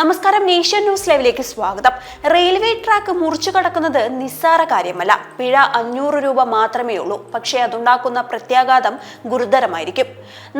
നമസ്കാരം nation news ലൈവിലേക്ക് സ്വാഗതം. റെയിൽവേ ട്രാക്ക് മുറിച്ചു കടക്കുന്നത് നിസ്സാര കാര്യമല്ല. പിഴ അഞ്ഞൂറ് രൂപ മാത്രമേ ഉള്ളൂ. പക്ഷേ അതുണ്ടാക്കുന്ന പ്രത്യാഘാതം ഗുരുതരമായിരിക്കും.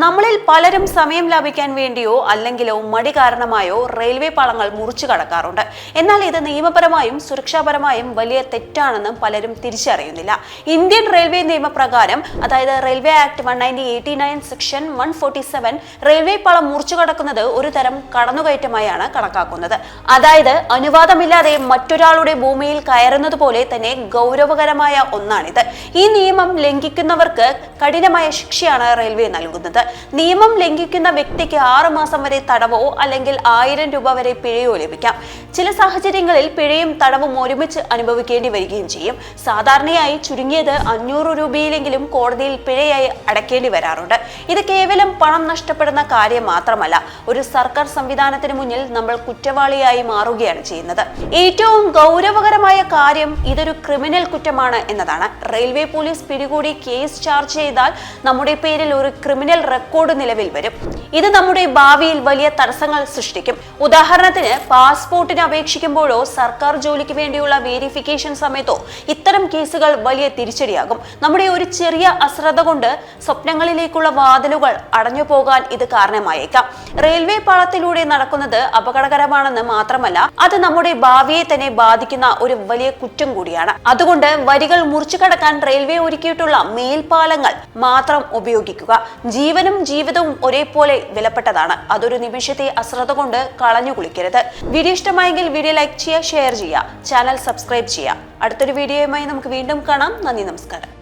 നമ്മളിൽ പലരും സമയം ലാഭിക്കാൻ വേണ്ടിയോ അല്ലെങ്കിലോ മടി കാരണമായോ റെയിൽവേ പാളങ്ങൾ മുറിച്ചു കടക്കാറുണ്ട്. എന്നാൽ ഇത് നിയമപരമായും സുരക്ഷാപരമായും വലിയ തെറ്റാണെന്നും പലരും തിരിച്ചറിയുന്നില്ല. ഇന്ത്യൻ റെയിൽവേ നിയമപ്രകാരം അതായത് railway act one ninety eighty nine section one forty seven railway പാളം മുറിച്ചു കടക്കുന്നത് ഒരു തരം കടന്നുകയറ്റമായാണ് കണക്കാക്കുന്നത്. അതായത് അനുവാദമില്ലാതെ മറ്റൊരാളുടെ ഭൂമിയിൽ കയറുന്നത് പോലെ തന്നെ ഗൗരവകരമായ ഒന്നാണിത്. ഈ നിയമം ലംഘിക്കുന്നവർക്ക് കഠിനമായ ശിക്ഷയാണ് റെയിൽവേ നൽകുന്നത്. നിയമം ലംഘിക്കുന്ന വ്യക്തിക്ക് ആറു മാസം വരെ തടവോ അല്ലെങ്കിൽ ആയിരം രൂപ വരെ പിഴയോ ലഭിക്കാം. ചില സാഹചര്യങ്ങളിൽ പിഴയും തടവും ഒരുമിച്ച് അനുഭവിക്കേണ്ടി വരികയും ചെയ്യും. സാധാരണയായി ചുരുങ്ങിയത് അഞ്ഞൂറ് രൂപയിലെങ്കിലും കോടതിയിൽ പിഴയായി അടക്കേണ്ടി വരാറുണ്ട്. ഇത് കേവലം പണം നഷ്ടപ്പെടുന്ന കാര്യം മാത്രമല്ല. ഒരു സർക്കാർ സംവിധാനത്തിന് മുന്നിൽ നമ്മൾ കുറ്റവാളിയായി മാറുകയാണ് ചെയ്യുന്നത്. ഏറ്റവും ഗൗരവകരമായ കാര്യം ഇതൊരു ക്രിമിനൽ കുറ്റമാണ് എന്നതാണ്. റെയിൽവേ പോലീസ് പിടികൂടി കേസ് ചാർജ് ചെയ്താൽ നമ്മുടെ പേരിൽ ഒരു ക്രിമിനൽ റെക്കോർഡ് നിലവിൽ വരും. ഇത് നമ്മുടെ ഭാവിയിൽ വലിയ തടസ്സങ്ങൾ സൃഷ്ടിക്കും. ഉദാഹരണത്തിന് പാസ്പോർട്ടിന് അപേക്ഷിക്കുമ്പോഴോ സർക്കാർ ജോലിക്ക് വേണ്ടിയുള്ള വേരിഫിക്കേഷൻ സമയത്തോ ഇത്തരം കേസുകൾ വലിയ തിരിച്ചടിയാകും. നമ്മുടെ ഒരു ചെറിയ അശ്രദ്ധ കൊണ്ട് സ്വപ്നങ്ങളിലേക്കുള്ള വാതിലുകൾ അടഞ്ഞു പോകാൻ ഇത് കാരണമായേക്കാം. റെയിൽവേ പാളത്തിലൂടെ നടക്കുന്നത് അപകടകരമാണെന്ന് മാത്രമല്ല അത് നമ്മുടെ ഭാവിയെ തന്നെ ബാധിക്കുന്ന ഒരു വലിയ കുറ്റം കൂടിയാണ്. അതുകൊണ്ട് വരികൾ മുറിച്ചു കടക്കാൻ റെയിൽവേ ഒരുക്കിയിട്ടുള്ള മേൽപ്പാലങ്ങൾ മാത്രം ഉപയോഗിക്കുക. ജീവനും ജീവിതവും ഒരേപോലെ വിലപ്പെട്ടതാണ്. അതൊരു നിമിഷത്തെ അശ്രദ്ധ കൊണ്ട് കളഞ്ഞു കുളിക്കരുത്. വീഡിയോ ഇഷ്ടമായെങ്കിൽ വീഡിയോ ലൈക്ക് ചെയ്യുക ഷെയർ ചെയ്യുക ചാനൽ സബ്സ്ക്രൈബ് ചെയ്യുക. അടുത്തൊരു വീഡിയോയുമായി നമുക്ക് വീണ്ടും കാണാം. നന്ദി നമസ്കാരം.